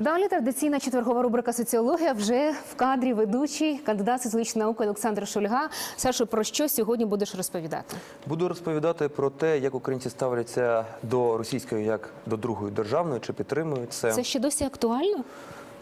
Далі традиційна четвергова рубрика Соціологія вже в кадрі ведучий кандидат соціологічної науки Олександр Шульга. Сашу, про що сьогодні будеш розповідати? Буду розповідати про те, як українці ставляться до російської як до другої державної, чи підтримують це. Це ще досі актуально?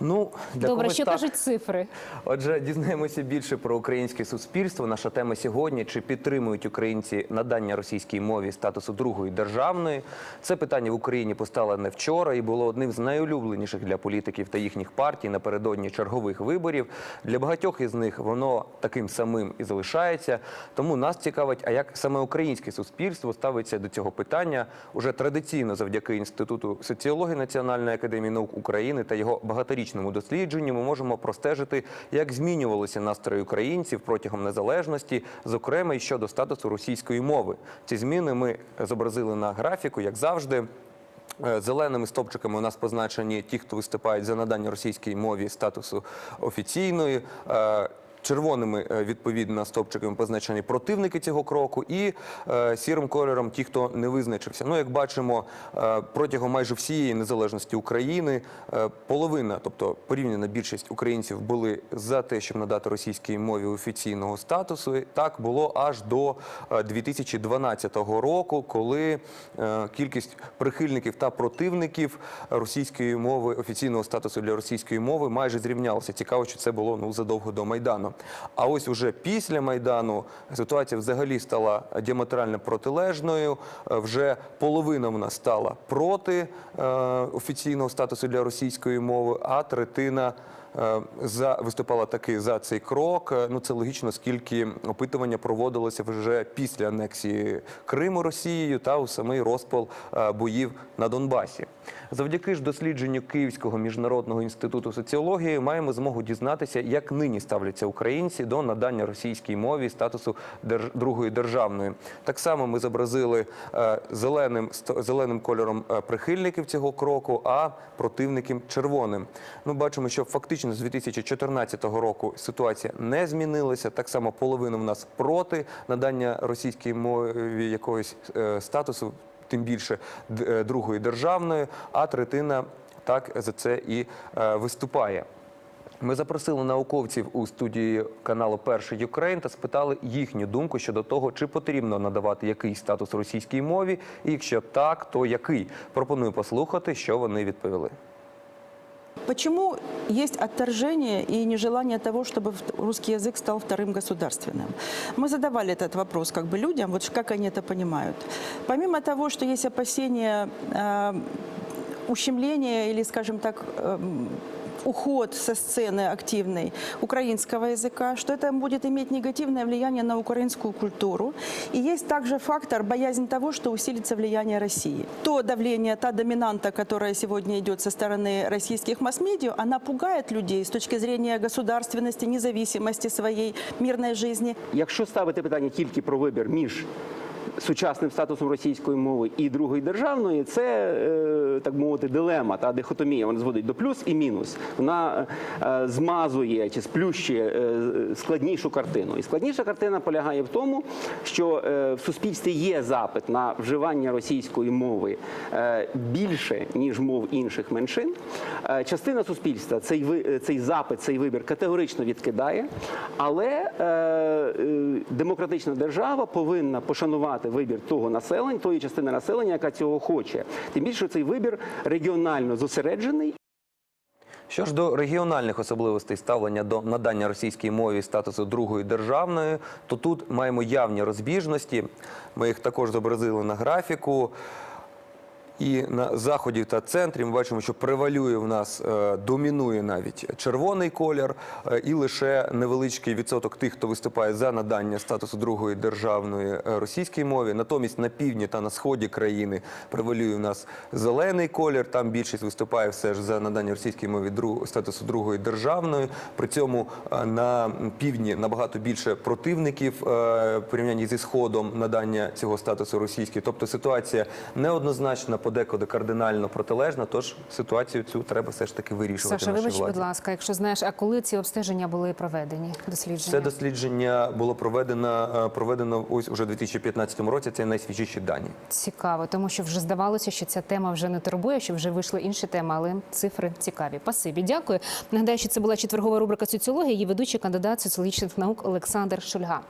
Ну для Добре, що так. кажуть цифри? Отже, дізнаємося більше про українське суспільство. Наша тема сьогодні: чи підтримують українці надання російській мові статусу другої державної? Це питання в Україні постало не вчора і було одним з найулюбленіших для політиків та їхніх партій напередодні чергових виборів. Для багатьох із них воно таким самим і залишається. Тому нас цікавить, а як саме українське суспільство ставиться до цього питання уже традиційно завдяки інституту соціології Національної академії наук України та його багаторічному дослідженню. Ми можемо простежити, як змінювалися настрої українців протягом незалежності, зокрема і щодо статусу російської мови. Ці зміни ми зобразили на графіку, як завжди. Е, Зеленими стопчиками у нас позначені ті, хто виступають за надання російській мові статусу офіційної. Червоними е, відповідно стопчиками позначені противники цього кроку, і е, сірим кольором ті, хто не визначився. Ну, як бачимо, е, протягом майже всієї незалежності України половина, тобто порівняна більшість українців, були за те, щоб надати російській мові офіційного статусу. Так було аж до е, 2012 року, коли кількість прихильників та противників російської мови офіційного статусу для російської мови майже зрівнялося. Цікаво, що це було ну задовго до майдану. А ось уже після майдану ситуація взагалі стала діаметрально протилежною. Е, Вже половина в нас стала проти е, офіційного статусу для російської мови, а третина. Е, За виступала таки за цей крок. Е, Ну це логічно, оскільки опитування проводилося вже після анексії Криму Росією та у самий розпал е, боїв на Донбасі. Завдяки ж дослідженню Київського міжнародного інституту соціології маємо змогу дізнатися, як нині ставляться українці до надання російській мові статусу другої державної. Так само ми зобразили зеленим зеленим кольором прихильників цього кроку, а противників червоним. Ну бачимо, що фактично з 2014 року ситуація не змінилася. Так само половина в нас проти надання російській мові якогось е, статусу тим більше е, другої державної, а третина так за це і е, виступає. Ми запросили науковців у студії каналу Перший Юкрейн та спитали їхню думку щодо того, чи потрібно надавати якийсь статус російській мові, і якщо так, то який. Пропоную послухати, що вони відповіли. Почему есть отторжение и нежелание того, чтобы в- русский язык стал вторым государственным? Мы задавали этот вопрос как бы людям, вот как они это понимают. Помимо того, что есть опасения э, ущемления или, скажем так, эм, уход со сцены активной украинского языка, что это будет иметь негативное влияние на украинскую культуру. И есть также фактор боязнь того, что усилится влияние России. То давление, та доминанта, которая сегодня идет со стороны российских масс-медиа, она пугает людей с точки зрения государственности, независимости своей мирной жизни. Якщо ставити питання тільки про вибір між сучасним статусом російської мови і другої державної, це е, так мовити дилема та дихотомія. Вона зводить до плюс і мінус. Вона е, змазує чи сплющує е, складнішу картину. І складніша картина полягає в тому, що в суспільстві є запит на вживання російської мови більше ніж мов інших меншин. Частина суспільства цей цей запит, цей вибір категорично відкидає, але демократична держава повинна пошанувати вибір того населення, тої частини населення, яка цього хоче. Тим більше цей вибір регіонально зосереджений Що ж до регіональних особливостей ставлення до надання російській мові статусу другої державної, то тут маємо явні розбіжності. Ми їх також зобразили на графіку. І на заході та центрі ми бачимо, що превалює в нас, е, домінує навіть червоний колір, е, і лише невеличкий відсоток тих, хто виступає за надання статусу другої державної е, російській мові. Натомість на півдні та на сході країни превалює в нас зелений колір. Там більшість виступає все ж за надання російській мові статусу другої державної. При цьому на півдні набагато більше противників порівнянні зі сходом надання цього статусу російській. Тобто ситуація неоднозначна подекуди кардинально протилежна. Тож ситуацію цю треба все ж таки вирішувати. Саша, вибач, будь ласка, якщо знаєш, а коли ці обстеження були проведені? Дослідження? Це дослідження було проведено, е, проведено ось уже у 2015 році. Це найсвіжіші дані. Цікаво, тому що вже здавалося, що ця тема вже не турбує, що вже вийшли інші теми, але цифри цікаві. Пасибі, дякую. Нагадаю, що це була четвергова рубрика соціологія. Її ведучий кандидат соціологічних наук Олександр Шульга.